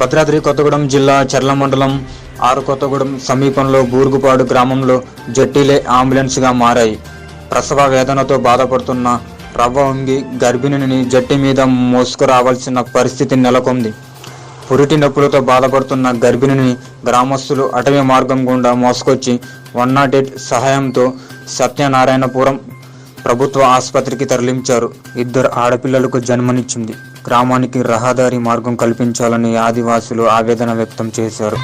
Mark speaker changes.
Speaker 1: భద్రాద్రి కొత్తగూడెం జిల్లా చర్ల మండలం ఆరు కొత్తగూడెం సమీపంలో బూరుగుపాడు గ్రామంలో జట్టీలే అంబులెన్స్గా మారాయి. ప్రసవ వేదనతో బాధపడుతున్న రవ్వ ఉంగి గర్భిణిని జట్టి మీద మోసుకురావాల్సిన పరిస్థితి నెలకొంది. పురిటి నొప్పులతో బాధపడుతున్న గర్భిణిని గ్రామస్తులు అటవీ మార్గం గుండా మోసుకొచ్చి వన్ నాట్ ఎయిట్ సహాయంతో సత్యనారాయణపురం ప్రభుత్వ ఆసుపత్రికి తరలించారు. ఇద్దరు ఆడపిల్లలకు జన్మనిచ్చింది. గ్రామానికి రహదారి మార్గం కల్పించాలని ఆదివాసులు ఆవేదన వ్యక్తం చేశారు.